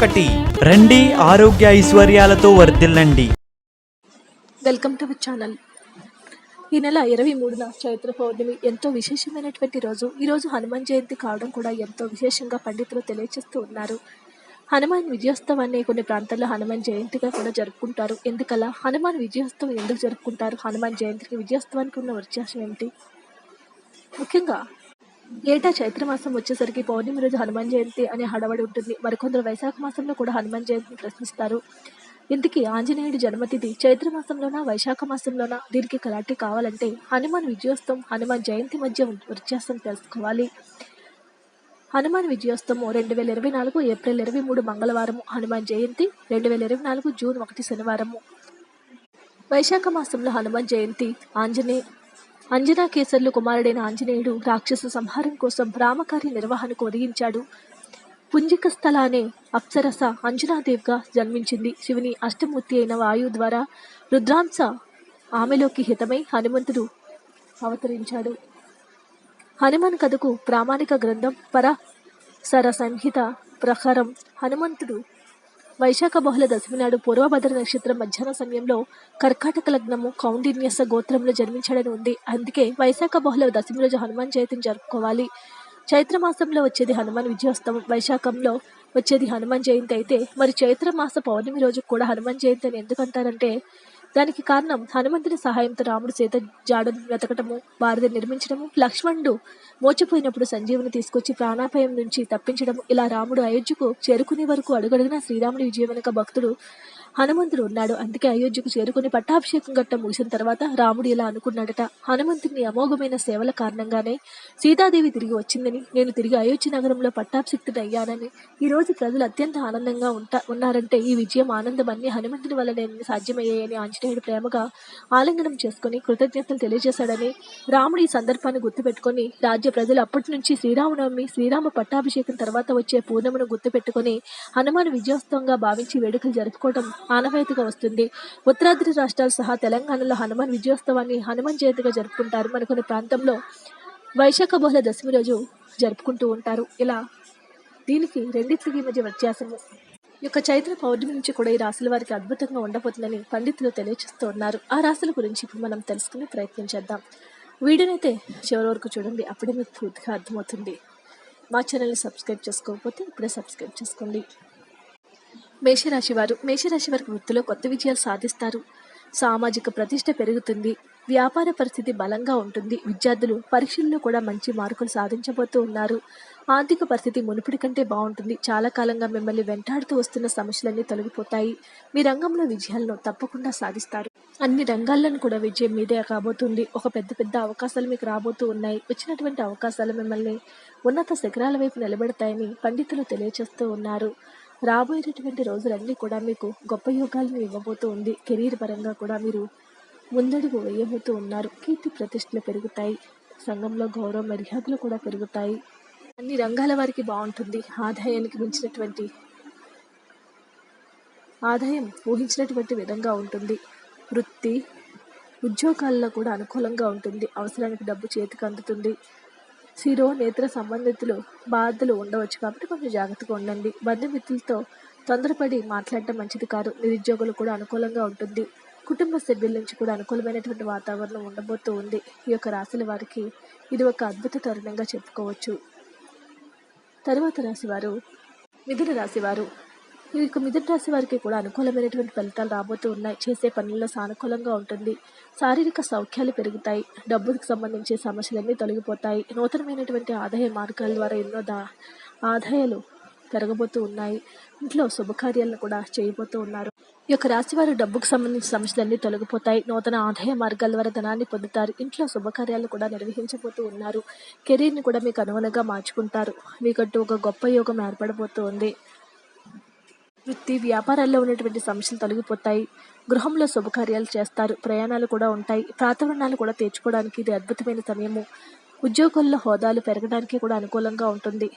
ఒకటి. రండి ఆరోగ్య ఐశ్వర్యాలతో వర్ధిల్లండి. Welcome to our channel. ఈ నెల ఇరవై మూడున చైత్ర పౌర్ణమి ఎంతో విశేషమైనటువంటి రోజు. ఈరోజు హనుమాన్ జయంతి కావడం కూడా ఎంతో విశేషంగా పండితులు తెలియజేస్తూ ఉన్నారు. హనుమాన్ విజయోత్సవాన్ని కొన్ని ప్రాంతాల్లో హనుమాన్ జయంతిగా కూడా జరుపుకుంటారు. ఎందుకలా? హనుమాన్ విజయోత్సవం ఎందుకు జరుపుకుంటారు? హనుమాన్ జయంతికి విజయోత్సవానికి ఉన్న వ్యత్యాసం ఏమిటి? ముఖ్యంగా ఏటా చైత్ర మాసం వచ్చేసరికి పౌర్ణమి రోజు హనుమాన్ జయంతి అనే హడవడి ఉంటుంది. మరికొందరు వైశాఖ మాసంలో కూడా హనుమాన్ జయంతిని ప్రశ్నిస్తారు. ఇందుకే ఆంజనేయుడి జన్మతిథి చైత్ర మాసంలోనా వైశాఖ మాసంలోనా? దీనికి కలాటి కావాలంటే హనుమాన్ విజయోత్సవం హనుమాన్ జయంతి మధ్య వ్యత్యాసం తెలుసుకోవాలి. హనుమాన్ విజయోత్సవం రెండు వేల ఇరవై నాలుగు ఏప్రిల్ ఇరవై మూడు మంగళవారము. హనుమాన్ జయంతి రెండు వేల ఇరవై నాలుగు జూన్ ఒకటి శనివారము. వైశాఖ మాసంలో హనుమాన్ జయంతి ఆంజనేయ అంజనా కేసర్లు కుమారుడైన ఆంజనేయుడు రాక్షస సంహారం కోసం రామకార్య నిర్వహణకు ఒదిగించాడు. పుంజిక స్థల అనే అప్సరస అంజనాదేవ్గా జన్మించింది. శివుని అష్టమూర్తి అయిన వాయు ద్వారా రుద్రాంశ ఆమెలోకి హితమై హనుమంతుడు అవతరించాడు. హనుమాన్ కథకు ప్రామాణిక గ్రంథం పరసర సంహిత ప్రకారం హనుమంతుడు వైశాఖ బహుళ దశమి నాడు పూర్వభద్ర నక్షత్రం మధ్యాహ్న సమయంలో కర్కాటక లగ్నము కౌండిన్యస గోత్రంలో జన్మించడని ఉంది. అందుకే వైశాఖ బహుళ దశమి రోజు హనుమాన్ జయంతిని జరుపుకోవాలి. చైత్ర మాసంలో వచ్చేది హనుమాన్ విజయోత్సవం. వైశాఖంలో వచ్చేది హనుమాన్ జయంతి అయితే మరి చైత్ర మాస పౌర్ణమి రోజు కూడా హనుమాన్ జయంతి అని ఎందుకంటారంటే దానికి కారణం హనుమంతుని సహాయంతో రాముడు సీత జాడను వెతకటము వారిని నిర్మించడము లక్ష్మణుడు మోచపోయినప్పుడు సంజీవుని తీసుకొచ్చి ప్రాణాపాయం నుంచి తప్పించడం ఇలా రాముడు అయోధ్యకు చేరుకునే వరకు అడుగడుగున శ్రీరాముడి విజయం వెనుక భక్తుడు హనుమంతుడు ఉన్నాడు. అందుకే అయోధ్యకు చేరుకుని పట్టాభిషేకం గట్ట ముగిసిన తర్వాత రాముడు ఇలా అనుకున్నాడట. హనుమంతుని అమోఘమైన సేవల కారణంగానే సీతాదేవి తిరిగి వచ్చిందని నేను తిరిగి అయోధ్య నగరంలో పట్టాభిషిక్తుడు అయ్యానని ఈ రోజు ప్రజలు అత్యంత ఆనందంగా ఉంటా ఉన్నారంటే ఈ విజయం ఆనందం అన్ని హనుమంతుని వల్లనే సాధ్యమయ్యాయని ఆంజనేయుడు ప్రేమగా ఆలింగనం చేసుకుని కృతజ్ఞతలు తెలియజేశాడని రాముడు ఈ సందర్భాన్ని గుర్తుపెట్టుకొని రాజ్య ప్రజలు అప్పటి నుంచి శ్రీరామనవమి శ్రీరామ పట్టాభిషేకం తర్వాత వచ్చే పూర్ణమును గుర్తుపెట్టుకొని హనుమాన్ విజయోత్సవంగా భావించి వేడుకలు జరుపుకోవడం ఆనవాయితీగా వస్తుంది. ఉత్తరాది రాష్ట్రాలు సహా తెలంగాణలో హనుమాన్ విజయోత్సవాన్ని హనుమాన్ జయంతిగా జరుపుకుంటారు. మరికొన్ని ప్రాంతంలో వైశాఖ బహుళ దశమి రోజు జరుపుకుంటూ ఉంటారు. ఇలా దీనికి రెండింటికి మధ్య వ్యత్యాసము. ఈ యొక్క చైత్ర పౌర్ణమి నుంచి కూడా ఈ రాశుల వారికి అద్భుతంగా ఉండబోతుందని పండితులు తెలియజేస్తూ ఉన్నారు. ఆ రాశుల గురించి ఇప్పుడు మనం తెలుసుకునే ప్రయత్నం చేద్దాం. వీడియోనైతే చివరి వరకు చూడండి. అప్పుడే మీకు పూర్తిగా అర్థమవుతుంది. మా ఛానల్ని సబ్స్క్రైబ్ చేసుకోకపోతే ఇప్పుడే సబ్స్క్రైబ్ చేసుకోండి. మేషరాశి వారు మేషరాశి వారికి వృత్తిలో కొత్త విజయాలు సాధిస్తారు. సామాజిక ప్రతిష్ట పెరుగుతుంది. వ్యాపార పరిస్థితి బలంగా ఉంటుంది. విద్యార్థులు పరీక్షల్లో కూడా మంచి మార్కులు సాధించబోతూ ఉన్నారు. ఆర్థిక పరిస్థితి మునుపటి కంటే బాగుంటుంది. చాలా కాలంగా మిమ్మల్ని వెంటాడుతూ వస్తున్న సమస్యలన్నీ తొలగిపోతాయి. మీ రంగంలో విజయాలను తప్పకుండా సాధిస్తారు. అన్ని రంగాలను కూడా విజయం మీదే కాబోతుంది ఒక పెద్ద పెద్ద అవకాశాలు మీకు రాబోతూ ఉన్నాయి. వచ్చినటువంటి అవకాశాలు మిమ్మల్ని ఉన్నత శిఖరాల వైపు నిలబెడతాయని పండితులు తెలియజేస్తూ ఉన్నారు. రాబోయేటటువంటి రోజులన్నీ కూడా మీకు గొప్ప యోగాలను ఇవ్వబోతూ ఉంది. కెరీర్ పరంగా కూడా మీరు ముందడుగు వేయబోతూ ఉన్నారు. కీర్తి ప్రతిష్టలు పెరుగుతాయి. సంఘంలో గౌరవ మర్యాదలు కూడా పెరుగుతాయి. అన్ని రంగాల వారికి బాగుంటుంది. ఆదాయానికి మించినటువంటి ఆదాయం ఊహించినటువంటి విధంగా ఉంటుంది. వృత్తి ఉద్యోగాల్లో కూడా అనుకూలంగా ఉంటుంది. అవసరానికి డబ్బు చేతికి అందుతుంది. శిరో నేత్ర సంబంధితులు బాధలు ఉండవచ్చు కాబట్టి కొంచెం జాగ్రత్తగా ఉండండి. బంధుమిత్రులతో తొందరపడి మాట్లాడటం మంచిది కాదు. నిరుద్యోగులు కూడా అనుకూలంగా ఉంటుంది. కుటుంబ సభ్యుల నుంచి కూడా అనుకూలమైనటువంటి వాతావరణం ఉండబోతూ ఉంది. ఈ యొక్క రాశుల వారికి ఇది ఒక అద్భుత తరుణంగా చెప్పుకోవచ్చు. తరువాత రాశివారు మిథున రాశివారు ఈ యొక్క మిథున రాశి వారికి కూడా అనుకూలమైనటువంటి ఫలితాలు రాబోతూ ఉన్నాయి. చేసే పనుల్లో సానుకూలంగా ఉంటుంది. శారీరక సౌఖ్యాలు పెరుగుతాయి. డబ్బుకి సంబంధించి సమస్యలన్నీ తొలగిపోతాయి. నూతనమైనటువంటి ఆదాయ మార్గాల ద్వారా ఎన్నో దా ఆదాయాలు పెరగబోతూ ఉన్నాయి. ఇంట్లో శుభకార్యాలను కూడా చేయబోతూ ఉన్నారు. ఈ యొక్క రాశి వారు డబ్బుకు సంబంధించిన సమస్యలన్నీ తొలగిపోతాయి. నూతన ఆదాయ మార్గాల ద్వారా ధనాన్ని పొందుతారు. ఇంట్లో శుభకార్యాలు కూడా నిర్వహించబోతూ ఉన్నారు. కెరీర్ని కూడా మీకు అనుగుణంగా మార్చుకుంటారు. మీకంటూ ఒక గొప్ప యోగం ఏర్పడబోతూ ఉంది. వృత్తి వ్యాపారాల్లో ఉన్నటువంటి సమస్యలు తొలగిపోతాయి. గృహంలో శుభకార్యాలు చేస్తారు. ప్రయాణాలు కూడా ఉంటాయి. ప్రాతవరణాలు కూడా తెచ్చుకోవడానికి ఇది అద్భుతమైన సమయము. ఉద్యోగుల్లో హోదాలు పెరగడానికి కూడా అనుకూలంగా ఉంటుంది.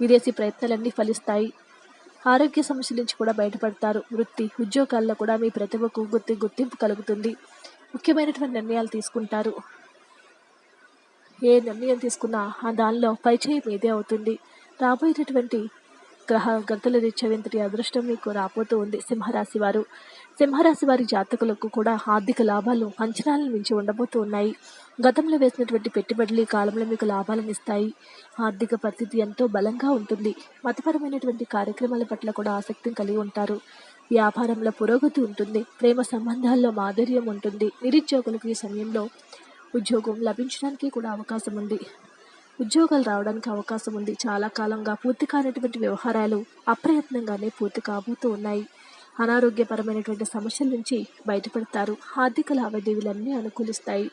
విదేశీ ప్రయత్నాలన్నీ ఫలిస్తాయి. ఆరోగ్య సమస్యల నుంచి కూడా బయటపడతారు. వృత్తి ఉద్యోగాల్లో కూడా మీ ప్రతిభకు గుర్తి గుర్తింపు కలుగుతుంది. ముఖ్యమైనటువంటి నిర్ణయాలు తీసుకుంటారు. ఏ నిర్ణయం తీసుకున్నా ఆ దానిలో పైచేయి మీదే అవుతుంది. రాబోయేటటువంటి గ్రహ గతుల రీత్యా వెంతటి అదృష్టం మీకు రాబోతూ ఉంది సింహరాశి వారు సింహరాశి వారి జాతకులకు కూడా ఆర్థిక లాభాలు అంచనాలను మించి ఉండబోతూ ఉన్నాయి. గతంలో వేసినటువంటి పెట్టుబడులు ఈ కాలంలో మీకు లాభాలను ఇస్తాయి. ఆర్థిక పరిస్థితి ఎంతో బలంగా ఉంటుంది. మతపరమైనటువంటి కార్యక్రమాల పట్ల కూడా ఆసక్తిని కలిగి ఉంటారు. వ్యాపారంలో పురోగతి ఉంటుంది. ప్రేమ సంబంధాల్లో మాధుర్యం ఉంటుంది. నిరుద్యోగులకు ఈ సమయంలో ఉద్యోగం లభించడానికి కూడా అవకాశం ఉంది. ఉద్యోగాలు రావడానికి అవకాశం ఉంది. చాలా కాలంగా పూర్తి కానటువంటి వ్యవహారాలు అప్రయత్నంగానే పూర్తి కాబోతూ ఉన్నాయి. అనారోగ్యపరమైనటువంటి సమస్యల నుంచి బయటపడతారు. ఆర్థిక లావాదేవీలన్నీ అనుకూలిస్తాయి.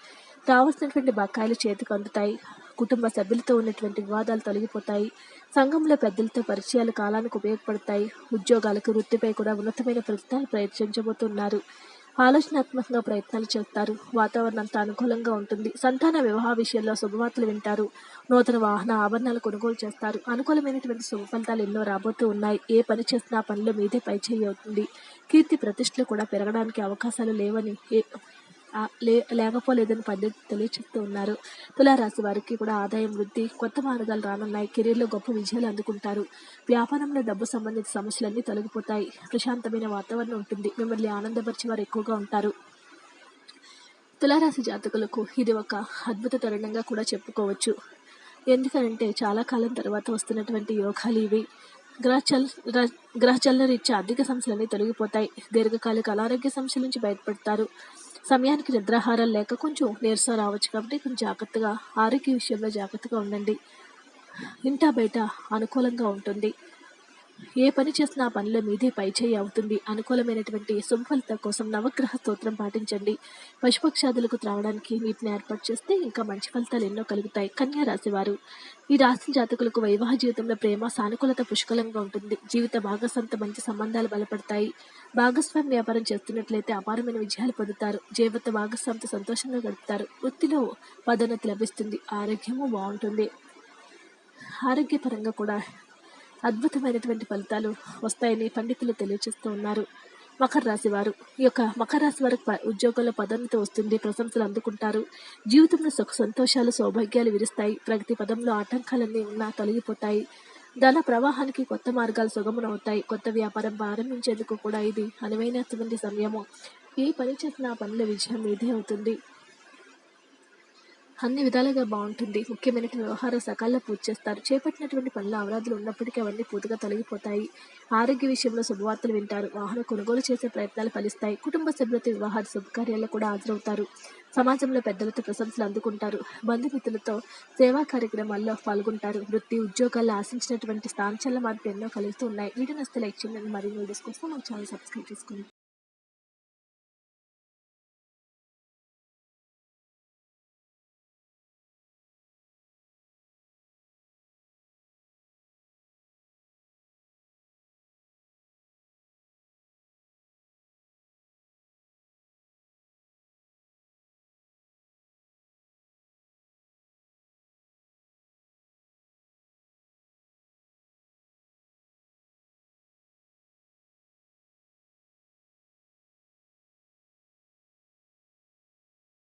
రావాల్సినటువంటి బకాయిలు చేతికి అందుతాయి. కుటుంబ సభ్యులతో ఉన్నటువంటి వివాదాలు తొలగిపోతాయి. సంఘంలో పెద్దలతో పరిచయాలు కాలానికి ఉపయోగపడతాయి. ఉద్యోగాలకు వృత్తిపై కూడా ఉన్నతమైన ఫలితాలు ప్రయత్నించబోతున్నారు. ఆలోచనాత్మకంగా ప్రయత్నాలు చేస్తారు. వాతావరణం అంతా అనుకూలంగా ఉంటుంది. సంతాన వివాహ విషయంలో శుభవార్తలు వింటారు. నూతన వాహన ఆభరణాలు కొనుగోలు చేస్తారు. అనుకూలమైనటువంటి శుభ ఫలితాలు ఎన్నో రాబోతూ ఉన్నాయి. ఏ పని చేసినా పనిలో మీదే పై అవుతుంది. కీర్తి ప్రతిష్టలు కూడా పెరగడానికి అవకాశాలు లేవని ఏ- లే లేకపోలేదని పండిత్ తెలియచేస్తూ ఉన్నారు. తులారాశి వారికి కూడా ఆదాయం వృద్ధి కొత్త మార్గాలు రానున్నాయి కెరీర్లో గొప్ప విజయాలు అందుకుంటారు. వ్యాపారంలో డబ్బు సంబంధిత సమస్యలన్నీ తొలగిపోతాయి. ప్రశాంతమైన వాతావరణం ఉంటుంది. మిమ్మల్ని ఆనందపరిచే వారు ఎక్కువగా ఉంటారు. తులారాశి జాతకులకు ఇది ఒక అద్భుత తరుణంగా కూడా చెప్పుకోవచ్చు. ఎందుకంటే చాలా కాలం తర్వాత వస్తున్నటువంటి యోగాలు ఇవి. గ్రహచల్ గ్రహ- గ్రహచలన రీత్యా ఆర్థిక సమస్యలన్నీ తొలగిపోతాయి. దీర్ఘకాలిక అనారోగ్య సమస్యల నుంచి బయటపడతారు. సమయానికి నిద్రాహారాలు లేక కొంచెం నీరసం రావచ్చు కాబట్టి కొంచెం జాగ్రత్తగా ఆరోగ్య విషయంలో జాగ్రత్తగా ఉండండి. ఇంటా బయట అనుకూలంగా ఉంటుంది. ఏ పని చేసినా పనిలో మీదే పైచేయి అవుతుంది. అనుకూలమైనటువంటి శుభ కోసం నవగ్రహ స్తోత్రం పాటించండి. పశుపక్షాదులకు త్రావడానికి వీటిని ఏర్పాటు చేస్తే ఇంకా మంచి ఫలితాలు ఎన్నో కలుగుతాయి. కన్యా రాశివారు. ఈ రాశి జాతకులకు వైవాహ జీవితంలో ప్రేమ సానుకూలత పుష్కలంగా ఉంటుంది. జీవిత భాగస్వంత మంచి సంబంధాలు బలపడతాయి. భాగస్వామి వ్యాపారం చేస్తున్నట్లయితే అపారమైన విజయాలు పొందుతారు. జీవిత భాగస్వామితో సంతోషంగా గడుపుతారు. వృత్తిలో పదోన్నతి లభిస్తుంది. ఆరోగ్యము బాగుంటుంది. ఆరోగ్యపరంగా కూడా అద్భుతమైనటువంటి ఫలితాలు వస్తాయని పండితులు తెలియజేస్తూ ఉన్నారు. మకర రాశి వారు ఈ యొక్క మకర రాశి వారికి ప- ఉద్యోగంలో పదోన్నతి వస్తుంది ప్రశంసలు అందుకుంటారు. జీవితంలో సుఖ సంతోషాలు సౌభాగ్యాలు విరుస్తాయి. ప్రగతి పదంలో ఆటంకాలన్నీ ఉన్నా తొలగిపోతాయి. ధన ప్రవాహానికి కొత్త మార్గాలు సుగమనవుతాయి కొత్త వ్యాపారం ప్రారంభించేందుకు కూడా ఇది అనువైనటువంటి సమయము. ఏ పని చేసినా పనుల విజయం మీదే అవుతుంది. అన్ని విధాలుగా బాగుంటుంది. ముఖ్యమైన వ్యవహార సకాల్లో పూర్తి చేస్తారు. చేపట్టినటువంటి పనులు అవరాధులు ఉన్నప్పటికీ అవన్నీ పూర్తిగా తొలగిపోతాయి. ఆరోగ్య విషయంలో శుభవార్తలు వింటారు. వాహన కొనుగోలు చేసే ప్రయత్నాలు ఫలిస్తాయి. కుటుంబ సభ్యులతో వివాహాది శుభకార్యాల్లో కూడా హాజరవుతారు. సమాజంలో పెద్దలతో ప్రశంసలు అందుకుంటారు. బంధుమిత్రులతో సేవా కార్యక్రమాల్లో పాల్గొంటారు. వృత్తి ఉద్యోగాల్లో ఆశించినటువంటి స్థానచల మార్పు ఎన్నో కలుగుతూ ఉన్నాయి. వీడియో నస్తే లైక్ చేయండి. మరిన్ని వీడియోస్ కోసం మన ఛానల్ సబ్స్క్రైబ్ చేసుకోండి.